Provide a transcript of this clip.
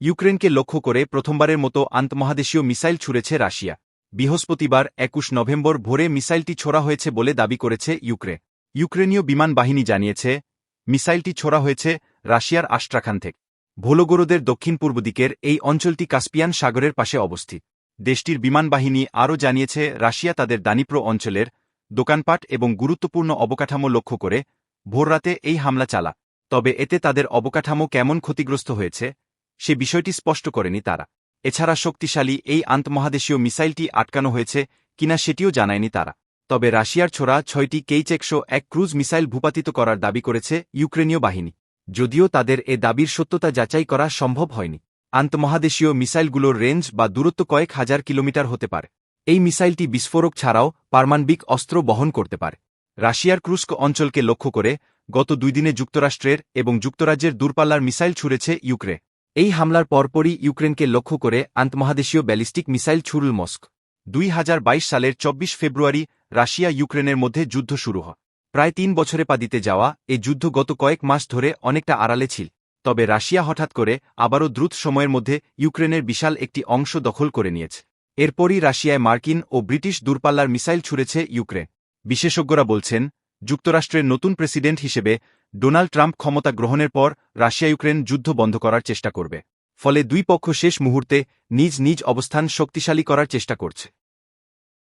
ইউক্রেনকে লক্ষ্য করে প্রথমবারের মতো আন্তমহাদেশীয় মিসাইল ছুড়েছে রাশিয়া। বৃহস্পতিবার, একুশ নভেম্বর ভোরে মিসাইলটি ছোড়া হয়েছে বলে দাবি করেছে ইউক্রে। ইউক্রেনীয় বিমান বাহিনী জানিয়েছে, মিসাইলটি ছোড়া হয়েছে রাশিয়ার আস্ট্রাখান থেকে ভোলোগোরোদের দক্ষিণ পূর্ব দিকের এই অঞ্চলটি কাস্পিয়ান সাগরের পাশে অবস্থিত। দেশটির বিমান বাহিনী আরও জানিয়েছে, রাশিয়া তাদের দানিপ্র অঞ্চলের দোকানপাট এবং গুরুত্বপূর্ণ অবকাঠামো লক্ষ্য করে ভোররাতে এই হামলা চালা তবে এতে তাদের অবকাঠামো কেমন ক্ষতিগ্রস্ত হয়েছে সে বিষয়টি স্পষ্ট করেনি তারা। এছাড়া শক্তিশালী এই আন্তমহাদেশীয় মিসাইলটি আটকানো হয়েছে কিনা সেটিও জানায়নি তারা। তবে রাশিয়ার ছোড়া ছয়টি কেইচ একশো এক ক্রুজ মিসাইল ভূপাতিত করার দাবি করেছে ইউক্রেনীয় বাহিনী। যদিও তাদের এ দাবির সত্যতা যাচাই করা সম্ভব হয়নি। আন্তমহাদেশীয় মিসাইলগুলোর রেঞ্জ বা দূরত্ব কয়েক হাজার কিলোমিটার হতে পারে। এই মিসাইলটি বিস্ফোরক ছাড়াও পারমাণবিক অস্ত্র বহন করতে পারে। রাশিয়ার ক্রুস্ক অঞ্চলকে লক্ষ্য করে গত দুই দিনে যুক্তরাষ্ট্রের এবং যুক্তরাজ্যের দূরপাল্লার মিসাইল ছুড়েছে ইউক্রে। এই হামলার পরপরই ইউক্রেনকে লক্ষ্য করে আন্তমহাদেশীয় ব্যালিস্টিক মিসাইল ছুড়ল মস্ক। দুই হাজার বাইশ সালের ২৪ ফেব্রুয়ারি রাশিয়া ইউক্রেনের মধ্যে যুদ্ধ শুরু হয়। প্রায় তিন বছরে পা দিতে যাওয়া এ যুদ্ধ গত কয়েক মাস ধরে অনেকটা আড়ালে ছিল। তবে রাশিয়া হঠাৎ করে আবারও দ্রুত সময়ের মধ্যে ইউক্রেনের বিশাল একটি অংশ দখল করে নিয়েছে। এরপরই রাশিয়ায় মার্কিন ও ব্রিটিশ দূরপাল্লার মিসাইল ছুড়েছে ইউক্রেন। বিশেষজ্ঞরা বলছেন যুক্তরাষ্ট্রের নতুন প্রেসিডেন্ট হিসেবে ডোনাল্ড ট্রাম্প ক্ষমতা গ্রহণের পর রাশিয়া ইউক্রেন যুদ্ধ বন্ধ করার চেষ্টা করবে, ফলে দুই পক্ষ শেষ মুহূর্তে নিজ নিজ অবস্থান শক্তিশালী করার চেষ্টা করছে।